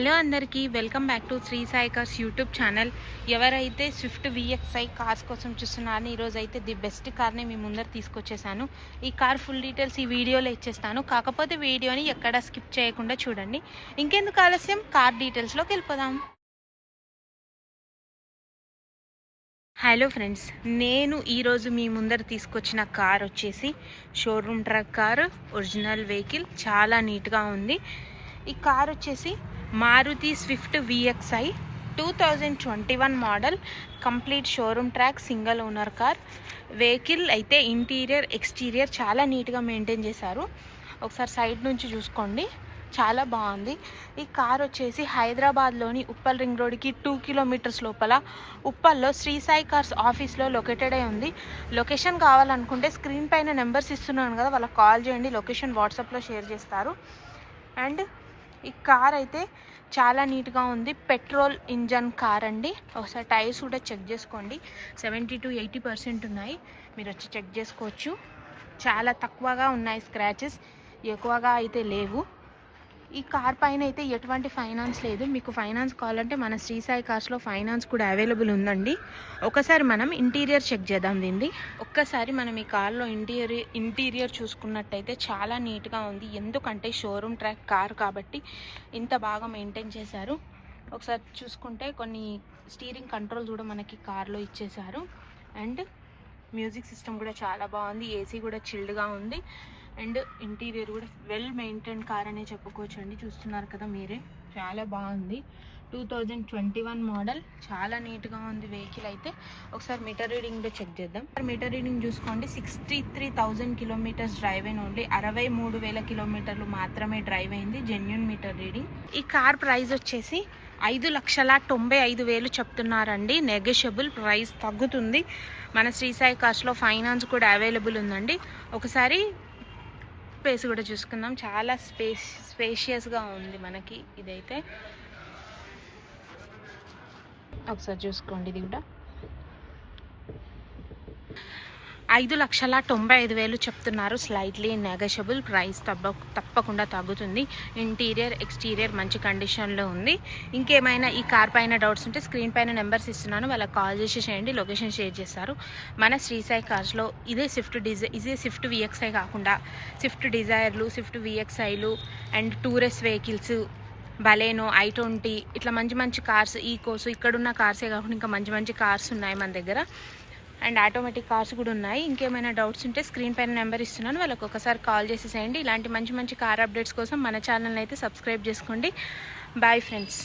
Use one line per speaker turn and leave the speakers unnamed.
Hello అందరికీ welcome back to Shri Sai cars YouTube channel. ఎవరైతే Swift VXi cars కోసం చూస్తున్నారని ఈరోజు అయితే ది బెస్ట్ కార్ని మీ ముందర తీసుకొచ్చేసాను. ఈ కార్ ఫుల్ డీటెయిల్స్ ఈ వీడియోలో ఇచ్చేస్తాను. కాకపోతే వీడియోని ఎక్కడ స్కిప్ చేయకుండా చూడండి. ఇంకెందుకు ఆలస్యం? కార్ డీటెయిల్స్లోకి వెళ్ళిపోదాం. హలో ఫ్రెండ్స్ నేను ఈరోజు మీ ముందర తీసుకొచ్చిన కార్ వచ్చేసి showroom truck car original vehicle. చాలా నీట్గా ఉంది. ఈ కార్ వచ్చేసి Maruti Swift VXi two thousand twenty one model complete showroom track single owner car vehicle అయితే ఇంటీరియర్ ఎక్స్టీరియర్ చాలా నీట్గా మెయింటైన్ చేశారు. ఒకసారి సైడ్ నుంచి చూసుకోండి. చాలా బాగుంది. ఈ కార్ వచ్చేసి హైదరాబాద్లోని ఉప్పల్ రింగ్ రోడ్కి టూ కిలోమీటర్స్ లోపల. ఉప్పల్లో శ్రీ సాయి కార్స్ ఆఫీస్లో లొకేటెడ్ అయి ఉంది. లొకేషన్ కావాలనుకుంటే స్క్రీన్ పైన నెంబర్స్ ఇస్తున్నాను కదా వాళ్ళకి కాల్ చేయండి. లొకేషన్ వాట్సాప్లో షేర్ చేస్తారు. అండ్ ఈ కార్ అయితే చాలా నీట్గా ఉంది. పెట్రోల్ ఇంజన్ కార్ అండి. ఒకసారి టైర్స్ కూడా చెక్ చేసుకోండి. సెవెంటీ టు ఎయిటీ పర్సెంట్ ఉన్నాయి. మీరు వచ్చి చెక్ చేసుకోవచ్చు. చాలా తక్కువగా ఉన్నాయి స్క్రాచెస్. ఎక్కువగా అయితే లేవు. ఈ కార్ పైన అయితే ఎటువంటి ఫైనాన్స్ లేదు. మీకు ఫైనాన్స్ కావాలంటే మన శ్రీ సాయి కార్స్లో ఫైనాన్స్ కూడా అవైలబుల్ ఉందండి. ఒకసారి మనం ఇంటీరియర్ చెక్ చేద్దాం దీన్ని. ఒక్కసారి మనం ఈ కార్లో ఇంటీరియర్ ఇంటీరియర్ చూసుకున్నట్టయితే చాలా నీట్గా ఉంది. ఎందుకంటే షోరూమ్ ట్రాక్ కార్ కాబట్టి ఇంత బాగా మెయింటైన్ చేశారు. ఒకసారి చూసుకుంటే కొన్ని స్టీరింగ్ కంట్రోల్స్ కూడా మనకి కార్లో ఇచ్చేశారు. అండ్ మ్యూజిక్ సిస్టమ్ కూడా చాలా బాగుంది. ఏసీ కూడా చిల్డ్గా ఉంది. అండ్ ఇంటీరియర్ కూడా వెల్ మెయింటైన్ కార్ అనే చెప్పుకోవచ్చు అండి చూస్తున్నారు కదా మీరే. చాలా బాగుంది. Two thousand twenty one model. చాలా నీట్గా ఉంది వెహికల్ అయితే. ఒకసారి మీటర్ రీడింగ్ కూడా చెక్ చేద్దాం. మీటర్ రీడింగ్ చూసుకోండి. Sixty three thousand kilometres drive అయిన ఓన్లీ అరవై మూడు వేల కిలోమీటర్లు మాత్రమే డ్రైవ్ అయింది జెన్యున్ మీటర్ రీడింగ్. ఈ కార్ ప్రైస్ వచ్చేసి ఐదు లక్షల తొంభై ఐదు వేలు చెప్తున్నారండి. నెగోషియబుల్ ప్రైస్ తగ్గుతుంది. మన శ్రీసాయి కార్స్లో ఫైనాన్స్ కూడా అవైలబుల్ ఉందండి. ఒకసారి స్పేస్ కూడా చూసుకుందాం. చాలా స్పేస్ స్పేషియస్గా ఉంది మనకి ఇదైతే. ఒకసారి చూసుకోండి ఇది కూడా. ఐదు లక్షల తొంభై ఐదు వేలు చెప్తున్నారు. స్లైట్లీ నెగషబుల్ ప్రైస్ తప్ప తప్పకుండా తగ్గుతుంది. ఇంటీరియర్ ఎక్స్టీరియర్ మంచి కండిషన్లో ఉంది. ఇంకేమైనా ఈ కార్ పైన డౌట్స్ ఉంటే స్క్రీన్ పైన నెంబర్స్ ఇస్తున్నాను. వాళ్ళకి కాల్ చేసి చేయండి. లొకేషన్ షేర్ చేస్తారు మన శ్రీసాయి కార్స్లో ఇదే స్విఫ్ట్ డిజై ఇదే స్విఫ్ట్ విఎక్స్ఐ కాకుండా స్విఫ్ట్ డిజైర్లు Swift విఎక్స్ఐలు and tourist vehicles Baleno i twenty ఇట్లా మంచి మంచి కార్స్ ఈ కోర్సు ఇక్కడున్న కార్సే కాకుండా ఇంకా మంచి మంచి కార్స్ ఉన్నాయి మన దగ్గర. అండ్ ఆటోమేటిక్ కార్స్ కూడా ఉన్నాయి. ఇంకేమైనా డౌట్స్ ఉంటే స్క్రీన్ పైన నెంబర్ ఇస్తున్నాను. వాళ్ళకి ఒకసారి కాల్ చేసేసేయండి. ఇలాంటి మంచి మంచి కార్ అప్డేట్స్ కోసం మన ఛానల్ అయితే సబ్స్క్రైబ్ చేసుకోండి. Bye friends